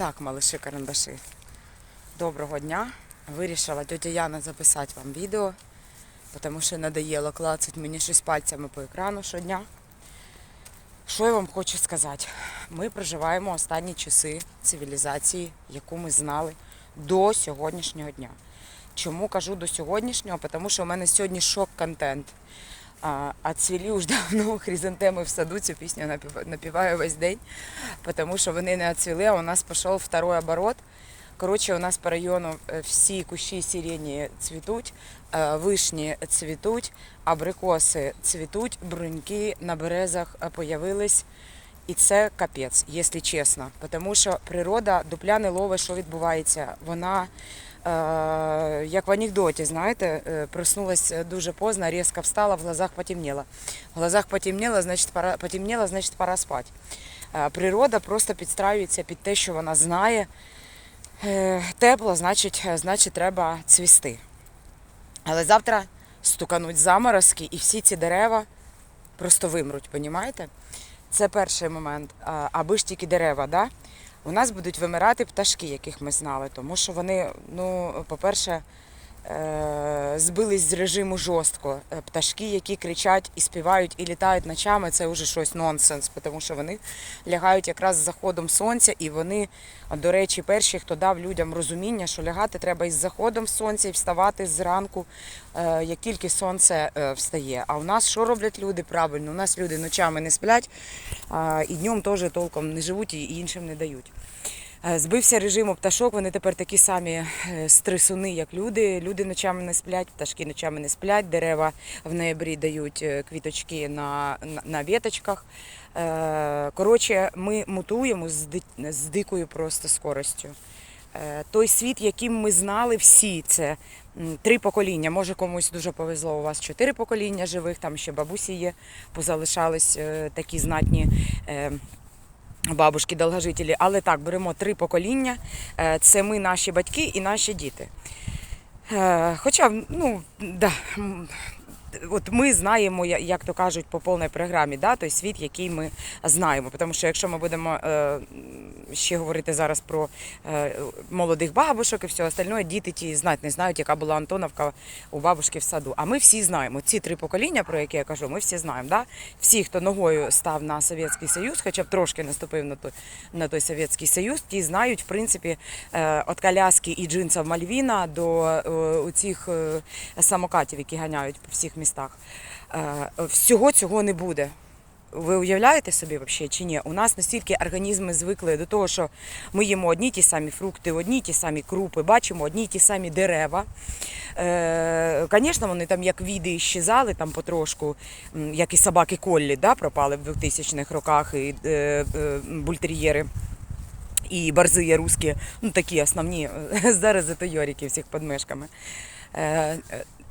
Так, малиші карандаші. Доброго дня. Вирішила тетя Яна записати вам відео, тому що надоело клацать мені щось пальцями по екрану щодня. Що я вам хочу сказати? Ми проживаємо останні часи цивілізації, яку ми знали до сьогоднішнього дня. Чому кажу до сьогоднішнього? Тому що у мене сьогодні шок-контент. А, а цвілі уж давно хризантеми в саду, цю пісню напів- напіваю весь день, тому що вони не оцвіли, а у нас пішов второй оборот. Коротше, у нас по району е, всі кущі сирені цвітуть, е, вишні цвітуть, абрикоси цвітуть, бруньки на березах е, появились. І це капець, якщо чесно. Тому що природа дупля не ловить, що відбувається. Вона, е, як в анекдоті, знаєте, е, проснулась дуже поздно, різко встала, в глазах потемнело. В глазах потемнело, значить пора, потемнело, значить пора спати. Е, природа просто підстраюється під те, що вона знає. Е, Тепло, значить, е, значить, треба цвісти. Але завтра стукануть заморозки і всі ці дерева просто вимруть, понімаєте? Це перший момент. Аби ж тільки дерева, да? У нас будуть вимирати пташки, яких ми знали, тому що вони, ну, по-перше, збились з режиму жорстко. Е, Пташки, які кричать і співають і літають ночами, це вже щось нонсенс, тому що вони лягають якраз з заходом сонця, і вони, до речі, перші, хто дав людям розуміння, що лягати треба із заходом сонця і вставати зранку, е, як тільки сонце е, встає. А у нас що роблять люди? Правильно, у нас люди ночами не сплять, і днем теж толком не живуть і іншим не дають. Е, Збився режим пташок, вони тепер такі самі е, стресуни, як люди. Люди ночами не сплять, пташки ночами не сплять, дерева в ноябрі дають е, квіточки на, на, віточках. Коротше, ми мутуємо з, з дикою просто скоростю. Той світ, яким ми знали всі, це три покоління. Може комусь дуже повезло. У вас чотири покоління живих, там ще бабусі є, позалишались такі знатні. Бабушки довгожителі, але так, беремо три покоління. Е, Це ми, наші батьки і наші діти. Е, Хоча, ну, да, от ми знаємо, як то кажуть, по повній програмі, да, той світ, який ми знаємо. Тому що якщо ми будемо е, ще говорити зараз про е, молодих бабушок і все остальне, діти ті знати не знають, яка була Антоновка у бабушки в саду. А ми всі знаємо. Ці три покоління, про які я кажу, ми всі знаємо. Да? Всі, хто ногою став на Совєтський Союз, хоча б трошки наступив на той, на той Совєтський Союз, ті знають, в принципі, е, від коляски і джинсів Мальвіна до е, цих самокатів, які ганяють по всіх містах. Е, Всього цього не буде. Ви уявляєте собі взагалі чи ні? У нас настільки організми звикли до того, що ми їмо одні ті самі фрукти, одні ті самі крупи, бачимо одні ті самі дерева. Е, Звісно, вони там як віди щезали там потрошку, як і собаки Коллі да, пропали в 2000-х роках, і е, е, бультер'єри. І борзые русські, ну такі основні, зараз це Йорики всіх під мишками.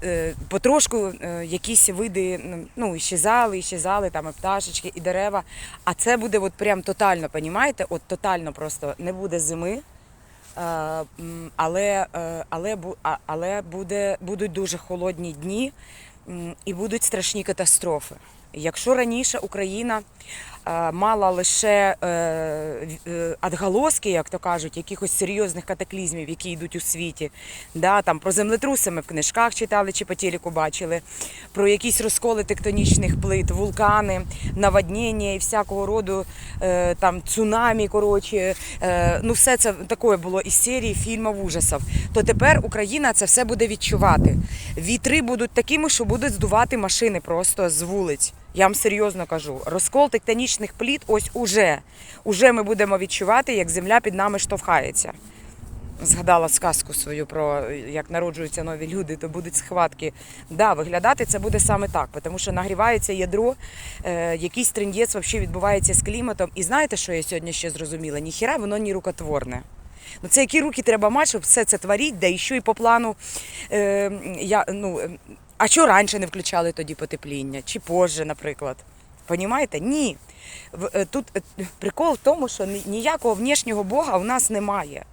Е, Потрошку е, якісь види ну, іщезали, іщезали, там і пташечки, і дерева. А це буде от прям тотально, понімаєте? От тотально просто не буде зими. Е, Але, але, але буде, будуть дуже холодні дні і будуть страшні катастрофи. Якщо раніше Україна мала лише е, в- е, як то кажуть, якихось серйозних катаклізмів, які йдуть у світі, да, там про землетруси ми в книжках читали чи по телеку бачили, про якісь розколи тектонічних плит, вулкани, наводнення і всякого роду е, там цунамі, коротше, е, ну все це таке було із серії фільмів ужасів. То тепер Україна це все буде відчувати. Вітри будуть такими, що будуть здувати машини просто з вулиць. Я вам серйозно кажу, розкол тектонічних пліт ось уже. Уже ми будемо відчувати, як земля під нами штовхається. Згадала сказку свою про як народжуються нові люди, то будуть схватки. Да, виглядати це буде саме так, тому що нагрівається ядро, е, якийсь трендець взагалі відбувається з кліматом. І знаєте, що я сьогодні ще зрозуміла? Ніхіра воно не рукотворне. Ну це які руки треба мати, щоб все це творити, да і що і по плану. Е, я, ну, е, а що раніше не включали тоді потепління? Чи позже, наприклад? Понімаєте? Ні. Е, Тут е, прикол в тому, що ніякого внешнього Бога у нас немає.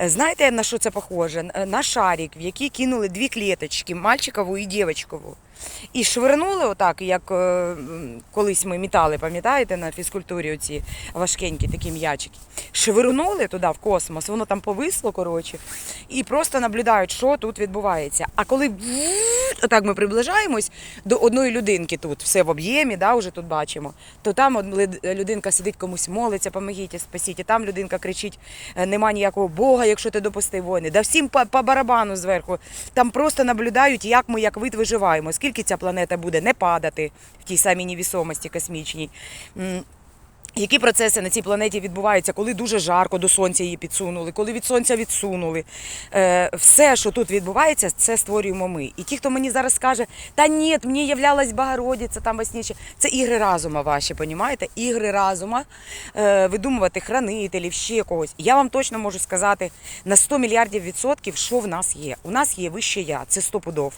Е, Знаєте, на що це похоже? На шарик, в який кинули дві клеточки, мальчикову і дівчинкову. І швирнули отак, як е, колись ми мітали, пам'ятаєте, на фізкультурі оці важкенькі такі м'ячики. Швирнули туди в космос, воно там повисло, коротше, і просто наблюдають, що тут відбувається. А коли отак ми приближаємось до одної людинки тут, все в об'ємі, да, вже тут бачимо, то там людинка сидить комусь молиться, помогіть, спасіть, і там людинка кричить, «Е, нема ніякого Бога, якщо ти допустив війни. Да всім по, по барабану зверху. Там просто наблюдають, як ми, як вид, виживаємо, скільки ця планета буде не падати в тій самій невісомості космічній. Які процеси на цій планеті відбуваються, коли дуже жарко до сонця її підсунули, коли від сонця відсунули. Е, все, що тут відбувається, це створюємо ми. І ті, хто мені зараз скаже, та ні, мені являлась Богородиця там во це ігри разума ваші, понімаєте? Ігри разума, е, видумувати хранителів, ще когось. Я вам точно можу сказати на 100 мільярдів відсотків, що в нас є. У нас є вище я, це 100 пудов.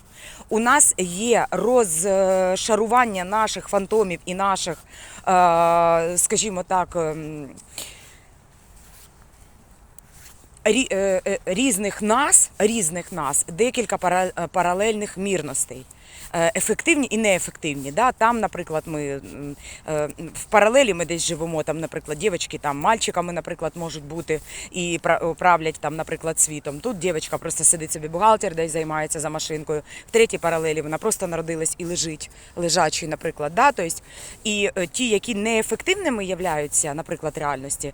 У нас є розшарування наших фантомів і наших, е, скажімо так, ем, е, е, різних нас, різних нас, декілька е, паралельних мірностей. Е, Ефективні і неефективні. Да? Там, наприклад, ми е, в паралелі ми десь живемо. Там, наприклад, дівчатки там мальчиками, наприклад, можуть бути і пра- правлять там, наприклад, світом. Тут дівчинка просто сидить собі бухгалтер, десь займається за машинкою. В третій паралелі вона просто народилась і лежить, лежачий, наприклад. Да? Тобто, і е, ті, які неефективними являються, наприклад, реальності,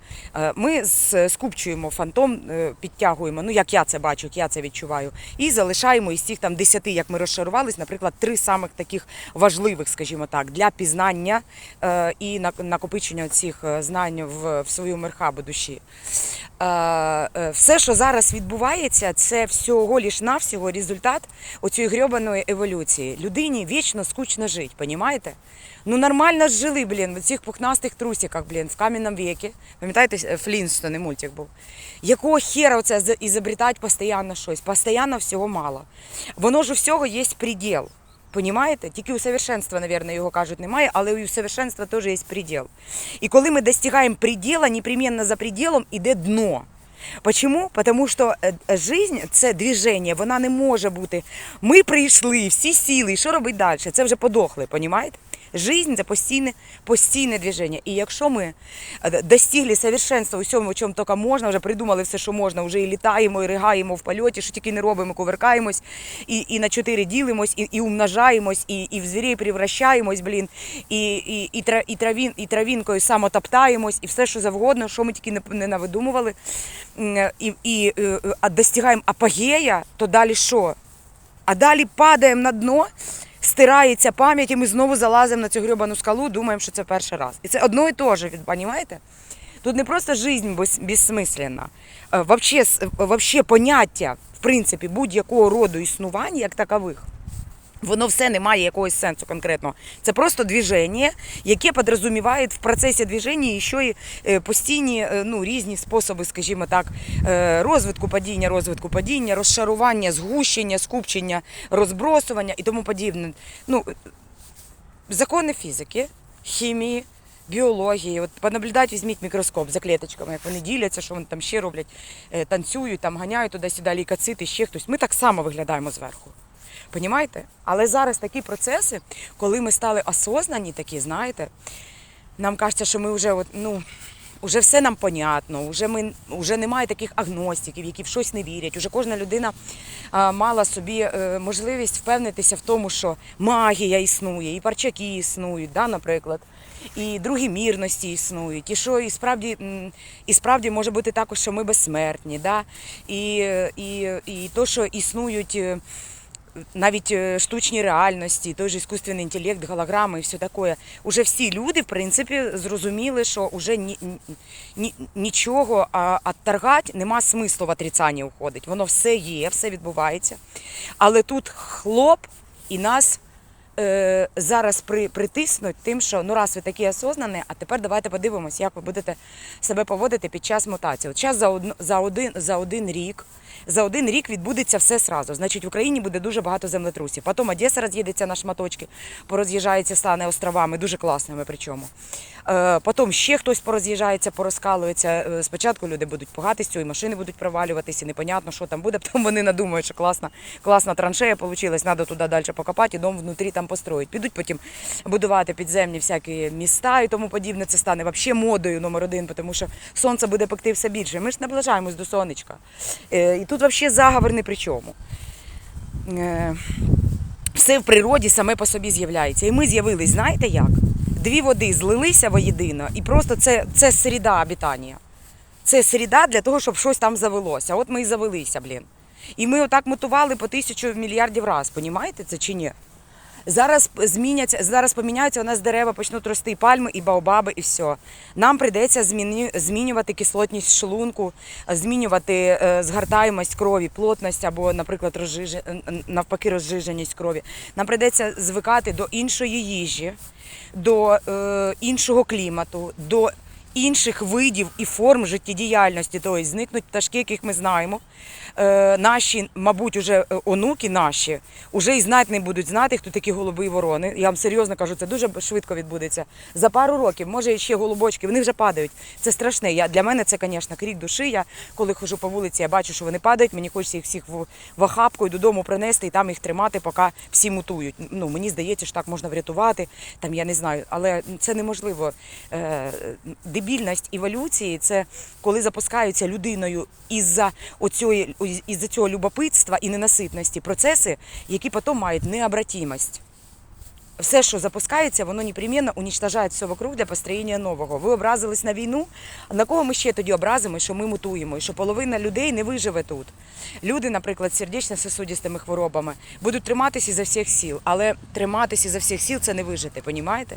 ми скупчуємо фантом, підтягуємо, ну як я це бачу, як я це відчуваю, і залишаємо із цих там десяти, як ми розшарувались, наприклад, три самих таких важливих, скажімо так, для пізнання е, і накопичення цих е, знань в, свою мерхабу душі. Е, Все, що зараз відбувається, це всього лиш навсього результат оцієї грьобаної еволюції. Людині вічно скучно жити, понімаєте? Ну нормально ж жили, блін, в цих пухнастих трусиках, блін, в кам'яному віці. Пам'ятаєте, Флінстони мультик був. Якого хера оце ізобретати постійно щось? Постійно всього мало. Воно ж у всього є предел. Понімаєте? Тільки у совершенства, мабуть, його кажуть, немає, але у совершенства теж є предел. І коли ми достигаємо предела, непременно за пределом іде дно. Почему? Потому що е, е, жизнь це движення, вона не може бути. Ми прийшли, всі сіли, і що робити далі? Це вже подохли, понімаєте? Жизнь це постійне, постійне движення. І якщо ми е, достигли совершенства у всьому, чому тільки можна, вже придумали все, що можна, вже і літаємо, і ригаємо в польоті, що тільки не робимо, кувиркаємось, і, і на чотири ділимось, і, і умножаємось, і, і в звірей превращаємось, блін, і, і, і, і, травін, і травінкою самотоптаємось, і все, що завгодно, що ми тільки не, не навидумували, М, і, і е, е, а достигаємо апогея, то далі що? А далі падаємо на дно, стирається пам'ять, і ми знову залазимо на цю грьобану скалу, думаємо, що це перший раз. І це одно і те ж, розумієте? Тут не просто жизнь без- безсмисленна. Е, вообще поняття, в принципі, будь-якого роду існування, як такових, Воно все не має якогось сенсу конкретного. Це просто движення, яке підрозуміває в процесі движення ще й постійні е, ну, різні способи, скажімо так, е, розвитку падіння, розвитку падіння, розшарування, згущення, скупчення, розбросування і тому подібне. Ну, закони фізики, хімії. Біології, от понаблюдати, візьміть мікроскоп за клеточками, як вони діляться, що вони там ще роблять, е, танцюють, там ганяють туди-сюди лікоцити, ще хтось. Ми так само виглядаємо зверху. Понімаєте? Але зараз такі процеси, коли ми стали осознані, такі, знаєте, нам кажеться, що ми вже от, ну. Уже все нам понятно, уже ми вже немає таких агностиків, які в щось не вірять. Уже кожна людина а, мала собі е, можливість впевнитися в тому, що магія існує, і парчаки існують, да, наприклад, і другі мірності існують, і що і справді, і справді може бути також, що ми безсмертні, да, і, і, і то, що існують. Навіть е, штучні реальності, той же іскусственний інтелект, голограми і все таке. Уже всі люди, в принципі, зрозуміли, що вже ні, ні, нічого а, отторгать нема смислу в отрицанні уходить. Воно все є, все відбувається. Але тут хлоп і нас е, зараз при, притиснуть тим, що ну раз ви такі осознані, а тепер давайте подивимось, як ви будете себе поводити під час мутації. От зараз за, одно- за, один, за один рік За один рік відбудеться все сразу. Значить, в Україні буде дуже багато землетрусів. Потім Одеса роз'їдеться на шматочки, пороз'їжджається, стане островами, дуже класними причому. Е, Потім ще хтось пороз'їжджається, порозкалується. Е, Спочатку люди будуть пугатися, і машини будуть провалюватися, і непонятно, що там буде. Потім вони надумають, що класна, класна траншея вийшла, треба туди далі покопати, і дом внутрі там построїть. Підуть потім будувати підземні всякі міста і тому подібне. Це стане взагалі модою номер один, тому що сонце буде пекти все більше. Ми ж наближаємось до сонечка. Е, І тут взагалі заговор не при чому. Е, Все в природі саме по собі з'являється. І ми з'явились, знаєте як? Дві води злилися воєдино, і просто це, це середа обітання. Це середа для того, щоб щось там завелося. От ми і завелися, блін. І ми отак мутували по тисячу мільярдів раз, понімаєте це чи ні? Зараз зміняться, зараз поміняються у нас дерева, почнуть рости і пальми, і баобаби, і все. Нам прийдеться змінювати кислотність шлунку, змінювати е, згортаємость крові, плотність або, наприклад, розжиж... навпаки, розжиженість крові. Нам прийдеться звикати до іншої їжі, до е, іншого клімату, до інших видів і форм життєдіяльності. Тобто зникнуть пташки, яких ми знаємо. Е, наші, мабуть, уже е, онуки наші вже і знати не будуть знати, хто такі голуби і ворони. Я вам серйозно кажу, це дуже швидко відбудеться. За пару років, може, ще голубочки, вони вже падають. Це страшне. Я, для мене це, звісно, крік душі. Я коли хожу по вулиці, я бачу, що вони падають. Мені хочеться їх всіх в, в охапку і додому принести і там їх тримати, поки всі мутують. Ну, мені здається, що так можна врятувати. Там я не знаю, але це неможливо. Е, дебільність еволюції це коли запускаються людиною із-за оцієї із-за цього любопитства і ненаситності процеси, які потім мають необратимость. Все, що запускається, воно непременно уничтожає все вокруг для построєння нового. Ви образились на війну. На кого ми ще тоді образимо, що ми мутуємо, і що половина людей не виживе тут. Люди, наприклад, з сердечно-сосудистими хворобами будуть триматися за всіх сіл, але триматися за всіх сіл це не вижити, понімаєте?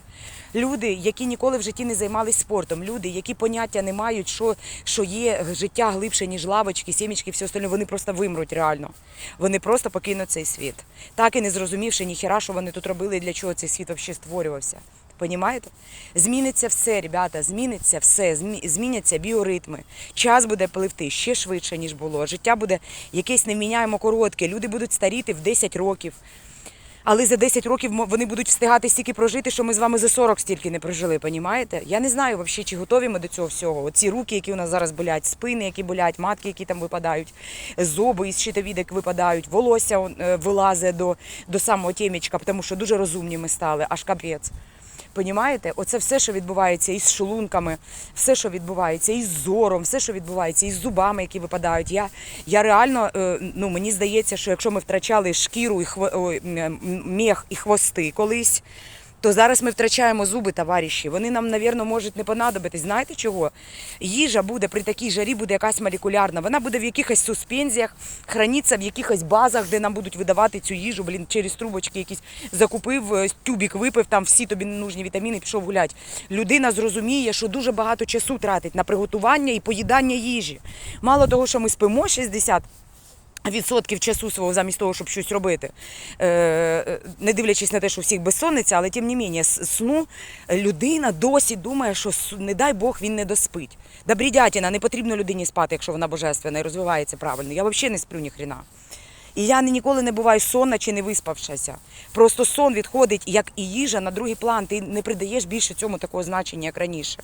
Люди, які ніколи в житті не займалися спортом, люди, які поняття не мають, що, що є життя глибше, ніж лавочки, сімечки, все остальне, вони просто вимруть реально. Вони просто покинуть цей світ. Так і не зрозумівши ніхіра, що вони тут робили і для чого цей світ взагалі створювався. Понімаєте? Зміниться все, ребята, зміниться все, зміняться біоритми. Час буде пливти ще швидше, ніж було. Життя буде якесь неміняємо коротке. Люди будуть старіти в 10 років. Але за 10 років вони будуть встигати стільки прожити, що ми з вами за 40 стільки не прожили, понімаєте? Я не знаю взагалі, чи готові ми до цього всього. Оці руки, які у нас зараз болять, спини, які болять, матки, які там випадають, зуби із щитовідок випадають, волосся е, вилазить до, до самого тємічка, тому що дуже розумні ми стали, аж капець. Понімаєте? Оце все, що відбувається із шлунками, все, що відбувається із зором, все, що відбувається із зубами, які випадають. Я, я реально, е, ну мені здається, що якщо ми втрачали шкіру і хво, мех і хвости колись. То зараз ми втрачаємо зуби, товариші. Вони нам, навірно, можуть не понадобитись. Знаєте чого? Їжа буде при такій жарі, буде якась молекулярна. Вона буде в якихось суспензіях, храниться в якихось базах, де нам будуть видавати цю їжу, блін, через трубочки якісь закупив, е, тюбік випив, там всі тобі ненужні вітаміни, пішов гулять. Людина зрозуміє, що дуже багато часу тратить на приготування і поїдання їжі. Мало того, що ми спимо 60 відсотків часу свого замість того, щоб щось робити. Е, не дивлячись на те, що всіх безсонниця, але тим не менше, с- сну людина досі думає, що не дай Бог він не доспить. Да бредятіна, не потрібно людині спати, якщо вона божественна і розвивається правильно. Я взагалі не сплю ні хрена. І я ніколи не буваю сонна чи не виспавшася. Просто сон відходить, як і їжа, на другий план. Ти не придаєш більше цьому такого значення, як раніше.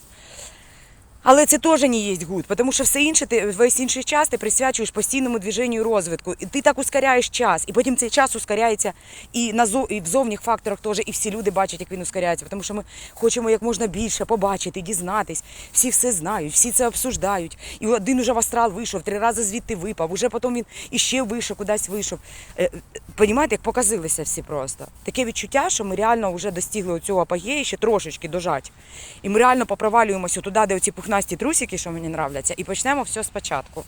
Але це теж не є гуд, тому що все інше ти весь інший час ти присвячуєш постійному движенню і розвитку. І ти так ускоряєш час, і потім цей час ускоряється і на зо- і в зовніх факторах теж, і всі люди бачать, як він ускоряється, тому що ми хочемо як можна більше побачити, дізнатись. Всі все знають, всі це обсуждають. І один уже в астрал вийшов, три рази звідти випав, уже потім він іще вийшов, кудись вийшов. Е, е, Понімаєте, як показилися всі просто. Таке відчуття, що ми реально вже достигли цього апогею, ще трошечки дожать. І ми реально попровалюємося туди, де оці пухнасті трусики, що мені нравляться, і почнемо все спочатку.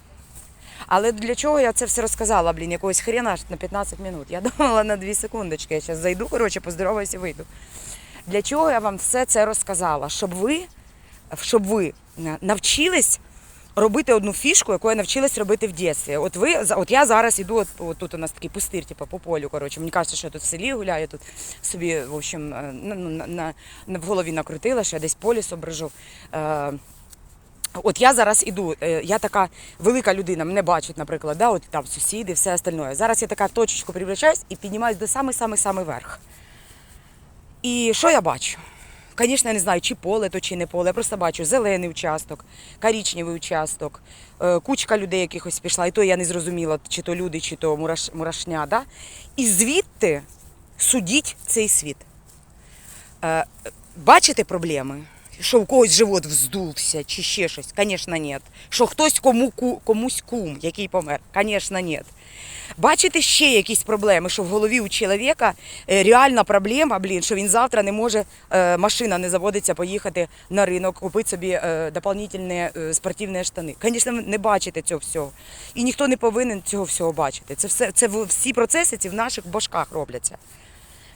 Але для чого я це все розказала, блін, якогось хрена на 15 минут. Я думала на 2 секундочки. Я зараз зайду, коротше, поздороваюся і вийду. Для чого я вам все це розказала? Щоб ви, щоб ви навчились робити одну фішку, яку я навчилась робити в дитинстві. От ви от я зараз іду, от, от тут у нас такий пустир, типу, по полю. Коротше, мені кажеться, що я тут в селі гуляю, тут собі, в общем, е, на, на, на, в голові накрутила, що я десь по лісу брожу. Е, От я зараз іду, е, я така велика людина, мене бачать, наприклад, да, от там сусіди, все остальное. Зараз я така в точечку превращаюсь і піднімаюсь до самий-самий-самий верх. І що я бачу? Звісно, я не знаю, чи поле то, чи не поле. Я просто бачу зелений участок, коричневий участок, е, кучка людей якихось пішла, і то я не зрозуміла, чи то люди, чи то мураш, мурашня. Да? І звідти судіть цей світ. Е, Бачите проблеми? Що в когось живот вздувся, чи ще щось? Звісно, ні. Що хтось кому, комусь кум, який помер? Звісно, ні. Бачите ще якісь проблеми, що в голові у чоловіка е, реальна проблема, блін, що він завтра не може, е, машина не заводиться поїхати на ринок, купити собі е, дополнительні спортивні штани. Звісно, не бачите цього всього. І ніхто не повинен цього всього бачити. Це все це всі процеси ці в наших башках робляться.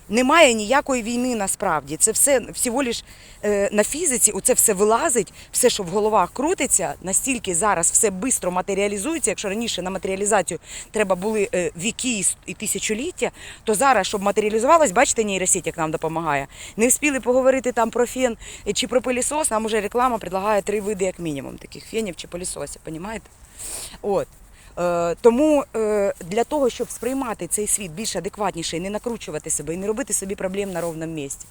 Немає ніякої війни насправді. Це все всього лиш е, на фізиці, оце все вилазить, все, що в головах крутиться, настільки зараз все швидко матеріалізується. Якщо раніше на матеріалізацію треба були е, віки і тисячоліття, то зараз, щоб матеріалізувалось, бачите, нейросеть як нам допомагає. Не встигли поговорити там про фен е, чи про пилісос, нам уже реклама предлагає три види як мінімум таких фенів чи пилісосів, понімаєте? От. Е, Тому е, для того, щоб сприймати цей світ більш адекватніше і не накручувати себе, і не робити собі проблем на ровному місці,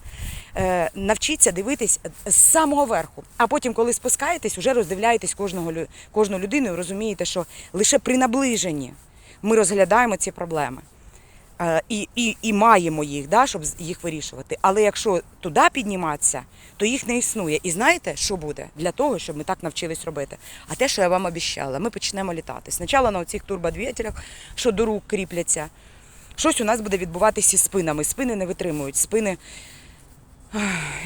е, навчіться дивитись з самого верху. А потім, коли спускаєтесь, вже роздивляєтесь кожного, кожну людину і розумієте, що лише при наближенні ми розглядаємо ці проблеми. Е, І, і, і маємо їх, да, щоб їх вирішувати. Але якщо туди підніматися, то їх не існує. І знаєте, що буде для того, щоб ми так навчились робити? А те, що я вам обіщала, ми почнемо літати. Спочатку на оцих турбодвигателях, що до рук кріпляться. Щось у нас буде відбуватися із спинами. Спини не витримують. Спини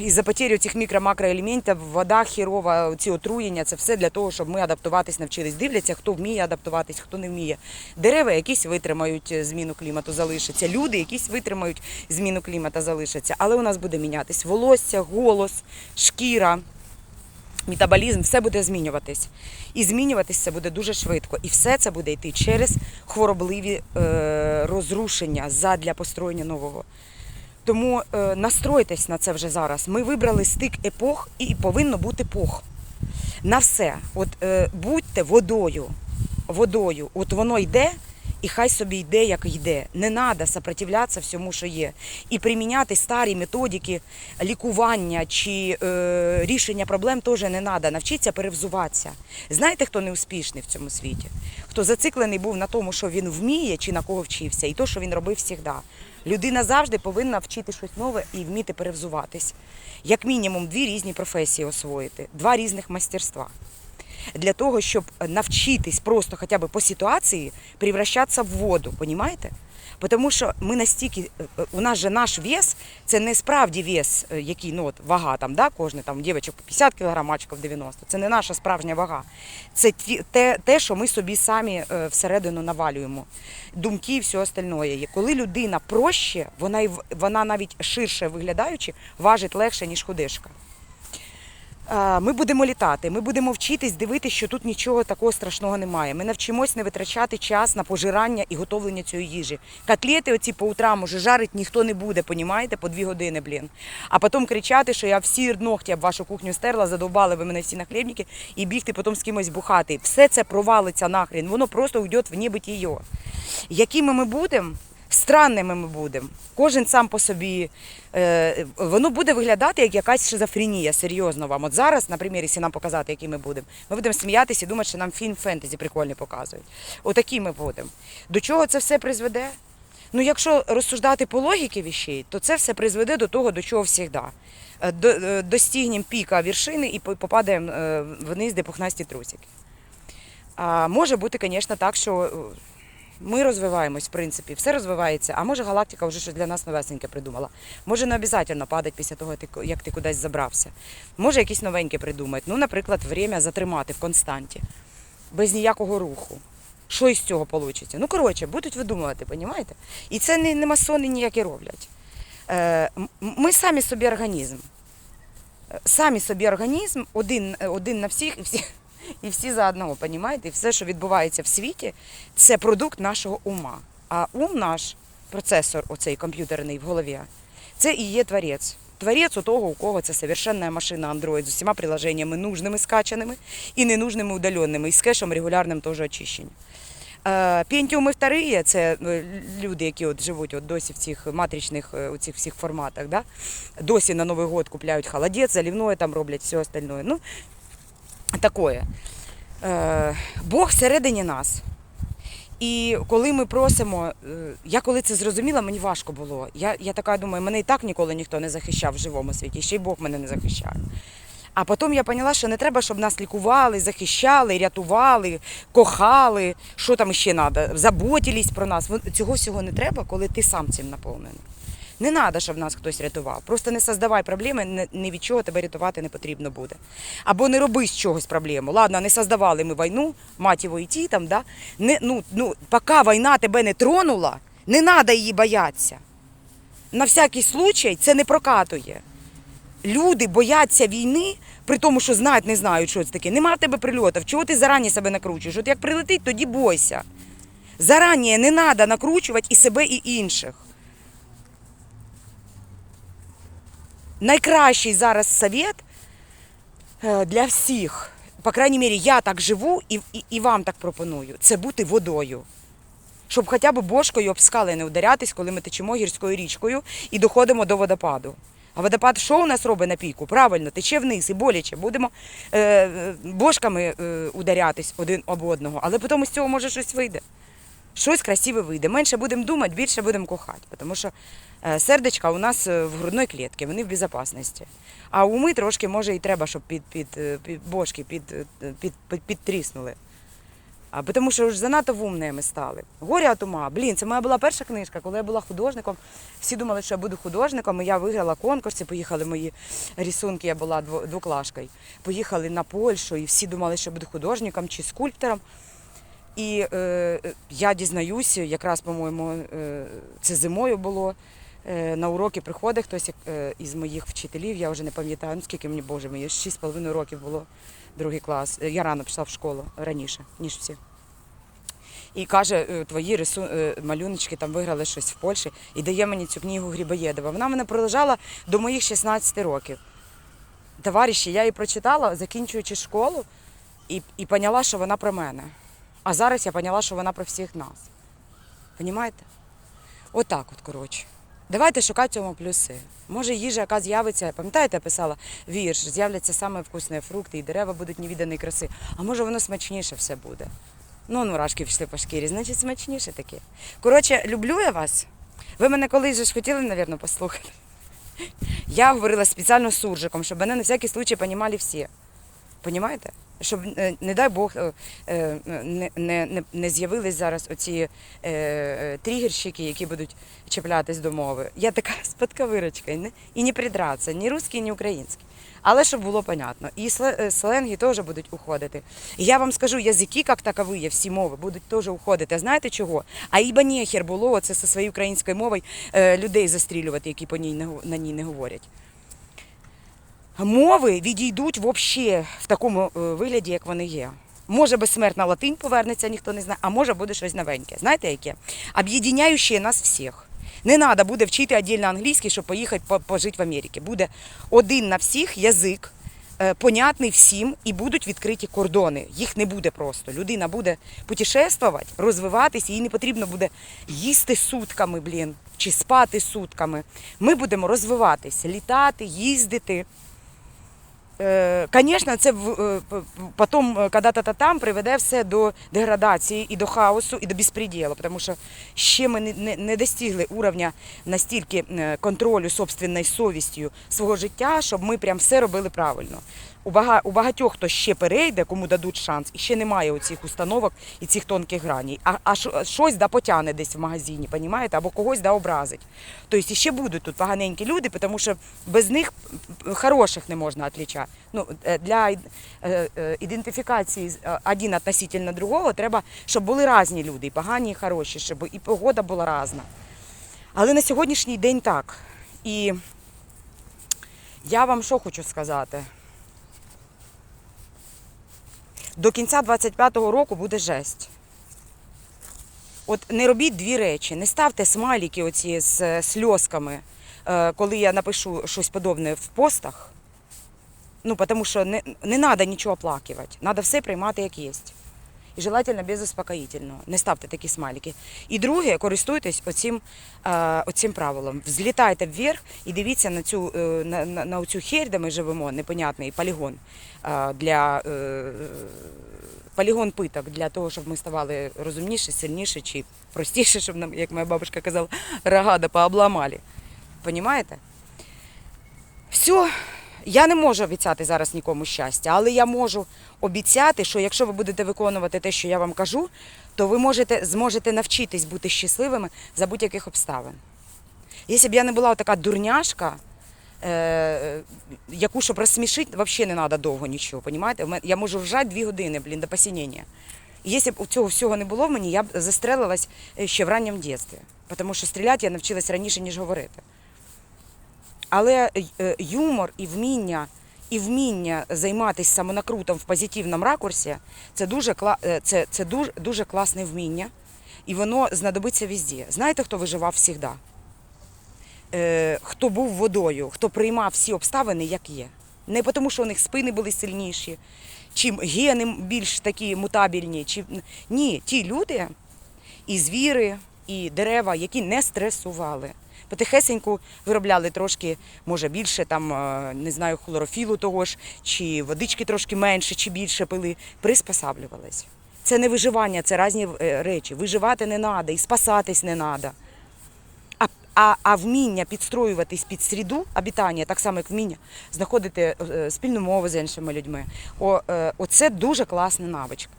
із-за потері цих мікро-макроелементів, вода хірова, ці отруєння, це все для того, щоб ми адаптуватись навчились. Дивляться, хто вміє адаптуватись, хто не вміє. Дерева якісь витримають е, зміну клімату, залишаться. Люди якісь витримають зміну клімату, залишаться. Але у нас буде мінятись волосся, голос, шкіра. Метаболізм, все буде змінюватись. І змінюватись це буде дуже швидко. І все це буде йти через хворобливі е, розрушення задля построєння нового. Тому е, настройтесь на це вже зараз. Ми вибрали стик епох і повинно бути пох. На все. От е, будьте водою. Водою. От воно йде, і хай собі йде, як йде. Не треба сопротивлятися всьому, що є. І приміняти старі методики лікування чи е, рішення проблем теж не треба. Навчіться перевзуватися. Знаєте, хто не успішний в цьому світі? Хто зациклений був на тому, що він вміє чи на кого вчився, і то, що він робив завжди. Людина завжди повинна вчити щось нове і вміти перевзуватись. Як мінімум дві різні професії освоїти, два різних майстерства. Для того, щоб навчитись просто хоча б по ситуації превращатися в воду, понімаєте? Тому що ми настільки, е, у нас же наш вес, це не справді вес, е, який ну от вага там, да, кожне там дівчаток по 50 кг, мальчиків 90. Це не наша справжня вага. Це ті, те, те, що ми собі самі е, всередину навалюємо. Думки і все остальное. І Коли людина проще, вона вона навіть ширше виглядаючи, важить легше, ніж худишка. Е, Ми будемо літати, ми будемо вчитись дивитися, що тут нічого такого страшного немає. Ми навчимось не витрачати час на пожирання і готовлення цієї їжі. Котлети оці по утрам уже жарить ніхто не буде, понімаєте, по дві години, блін. А потім кричати, що я всі ногті об вашу кухню стерла, задовбали ви мене всі на хлібники і бігти потім з кимось бухати. Все це провалиться нахрен, воно просто йде в небитіє. Якими ми будемо? Странними ми будемо. Кожен сам по собі. Е, воно буде виглядати як якась шизофренія, серйозно вам. От зараз, на примірі, якщо нам показати, які ми будемо, ми будемо сміятися і думати, що нам фільм фентезі прикольний показують. Отакі ми будемо. До чого це все призведе? Ну, якщо розсуждати по логіки віщей, то це все призведе до того, до чого завжди. Е, До, е, піка вершини і попадаємо вниз, де пухнасті трусики. А може бути, звісно, так, що ми розвиваємось, в принципі, все розвивається. А може галактика вже щось для нас новесеньке придумала. Може, не обов'язково падати після того, як ти- кудись забрався. Може, якісь новеньке придумати. Ну, наприклад, время затримати в константі, без ніякого руху. Що із цього вийде? Ну, коротше, будуть видумувати, понімаєте? І це не, не масони ніякі роблять. Е, ми самі собі організм. Е, Самі собі організм, один, один на всіх і всі, і всі за одного, понімаєте? Все, що відбувається в світі, це продукт нашого ума. А ум наш, процесор, оцей комп'ютерний в голові, це і є творець. Творець у того, у кого це совершенна машина Android з усіма приложеннями нужними скачаними і ненужними удаленими, і з кешем регулярним теж очищення. Пентіуми вторые, це е, люди, які от живуть от досі в цих матричних е, у цих всіх форматах, да? досі на Новий год купляють холодець, заливное там роблять, все остальное. Ну, такое. Е, Бог всередині нас. І коли ми просимо, е, я коли це зрозуміла, мені важко було. Я, я така думаю, мене і так ніколи ніхто не захищав в живому світі, ще й Бог мене не захищає. А потім я поняла, що не треба, щоб нас лікували, захищали, рятували, кохали, що там ще треба, заботились про нас. Цього всього не треба, коли ти сам цим наповнений. Не треба, щоб нас хтось рятував. Просто не создавай проблеми, ні від чого тебе рятувати не потрібно буде. Або не роби з чогось проблему. Ладно, не создавали ми війну, мать його там, да? не, ну, ну, поки війна тебе не тронула, не треба її боятися. На всякий случай це не прокатує. Люди бояться війни, при тому, що знають, не знають, що це таке. Нема в тебе прильотів. Чого ти зарані себе накручуєш? От як прилетить, тоді бойся. Зарані не треба накручувати і себе, і інших. Найкращий зараз совет е, для всіх, по крайній мірі, я так живу і, і, і вам так пропоную, це бути водою. Щоб хоча б бошкою об скали не ударятись, коли ми течемо гірською річкою і доходимо до водопаду. А водопад що у нас робить на піку? Правильно, тече вниз і боляче. Будемо е, е, бошками е, ударятись один об одного, але потім з цього може щось вийде. Щось красиве вийде. Менше будемо думати, більше будемо кохати. Тому що сердечка у нас е, в грудної клітці, вони в безпечності. А уми трошки може і треба, щоб під, під, е, під бошки під, е, під, під, підтріснули. А тому що ж занадто вумні ми стали. Горя от ума. Блін, це моя була перша книжка, коли я була художником. Всі думали, що я буду художником, і я виграла конкурси, поїхали мої рисунки, я була дво- двоклашкою. Поїхали на Польщу, і всі думали, що я буду художником чи скульптором. І е, я дізнаюся, якраз, по-моєму, е, це зимою було. Е, на уроки приходить хтось е, із моїх вчителів, я вже не пам'ятаю, ну скільки мені, боже мені, 6,5 років було другий клас. Е, Я рано пішла в школу раніше, ніж всі. І каже, твої рису... малюночки там виграли щось в Польщі і дає мені цю книгу Грибоєдова. Вона мене пролежала до моїх 16 років. Товариші, я її прочитала, закінчуючи школу, і, і поняла, що вона про мене. А зараз я поняла, що вона про всіх нас. Понімаєте? Отак от, коротше. Давайте шукати цьому плюси. Може, їжа, яка з'явиться, пам'ятаєте, я писала вірш, з'являться саме вкусні фрукти і дерева будуть невіданої краси. А може воно смачніше все буде. Ну, мурашки пішли по шкірі, значить смачніше таке. Коротше, люблю я вас. Ви мене колись ж хотіли, мабуть, послухати. Я говорила спеціально з суржиком, щоб мене на всякий случай понімали всі. Понімаєте? Щоб, е, не дай Бог, е, е, не, не, не, з'явились зараз оці е, тригерщики, які будуть чіплятись до мови. Я така з подковирочкою, не, і не придратися, ні русський, ні український. Але щоб було понятно. І сленги теж будуть уходити. І я вам скажу, язики, як такові, всі мови, будуть теж уходити. А знаєте чого? А іба нехер було оце зі своєю українською мовою людей застрілювати, які по ній не, на ній не говорять. Мови відійдуть взагалі в такому е, вигляді, як вони є. Може безсмертна латинь повернеться, ніхто не знає, а може буде щось новеньке. Знаєте яке? Об'єднаюче нас всіх. Не треба буде вчити віддільно англійський, щоб поїхати по- пожити в Америці. Буде один на всіх язик, е, понятний всім, і будуть відкриті кордони. Їх не буде просто. Людина буде путешествувати, розвиватися, їй не потрібно буде їсти сутками, блін, чи спати сутками. Ми будемо розвиватися, літати, їздити. Звісно, це в- е, потім, е, коли-то там приведе все до деградації і до хаосу, і до безпреділу, тому що ще ми не, достигли уровня настільки е, контролю собственною совістю свого життя, щоб ми прям все робили правильно. У, багатьох, хто ще перейде, кому дадуть шанс, і ще немає оцих установок і цих тонких граней. А, а щось да потягне десь в магазині, понімаєте, або когось да образить. Тобто ще будуть тут поганенькі люди, тому що без них хороших не можна відлічати. Ну, е, для е, е, ідентифікації один относительно другого треба, щоб були різні люди, і погані, і хороші, щоб і погода була різна. Але на сьогоднішній день так. І я вам що хочу сказати. До кінця 25-го року буде жесть. От не робіть дві речі. Не ставте смайліки оці з е, сльозками е, коли я напишу щось подобне в постах, ну, тому що не, треба нічого оплакувати, треба все приймати як є. І желательно без успокоїтельного. Не ставте такі смайлики. І друге, користуйтесь оцим, е, оцим правилом. Взлітайте вверх і дивіться на цю, е, на, на, на цю херь, де ми живемо, непонятний полігон е, для полігон питок для того, щоб ми ставали розумніші, сильніші чи простіші, щоб нам, як моя бабушка казала, рогада пообламали. Понімаєте? Все, я не можу обіцяти зараз нікому щастя, але я можу обіцяти, що якщо ви будете виконувати те, що я вам кажу, то ви можете, зможете навчитись бути щасливими за будь-яких обставин. Якщо б я не була така дурняшка, е, яку щоб розсмішити, взагалі не треба довго нічого, понімаєте? Я можу вжати дві години, блін, до посінення. Якщо б цього всього не було в мені, я б застрелилась е, ще в ранньому дитинстві. Тому що стріляти я навчилась раніше, ніж говорити. Але е, юмор і вміння, і вміння займатися самонакрутом в позитивному ракурсі це дуже, е, це, це дуже, дуже класне вміння, і воно знадобиться везде. Знаєте, хто виживав завжди? Е, хто був водою, хто приймав всі обставини, як є. Не тому, що у них спини були сильніші, чи гени більш такі мутабельні. Чи... Ні, ті люди, і звіри, і дерева, які не стресували. Потихесеньку виробляли трошки, може більше, там, е, не знаю, хлорофілу того ж, чи водички трошки менше, чи більше пили, приспосаблювались. Це не виживання, це різні е, речі. Виживати не треба і спасатись не треба. А, а, а вміння підстроюватись під середу обітання, так само як вміння знаходити е, спільну мову з іншими людьми. О, оце дуже класна навичка.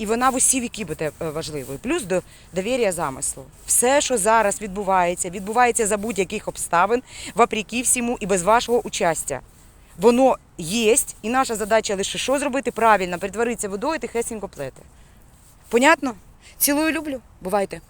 І вона в усі віки буде важливою. Плюс до довір'я замислу. Все, що зараз відбувається, відбувається за будь-яких обставин, вопреки всьому і без вашого участя. Воно є, і наша задача лише що зробити правильно, перетворитися водою і тихесенько плети. Понятно? Цілую люблю. Бувайте.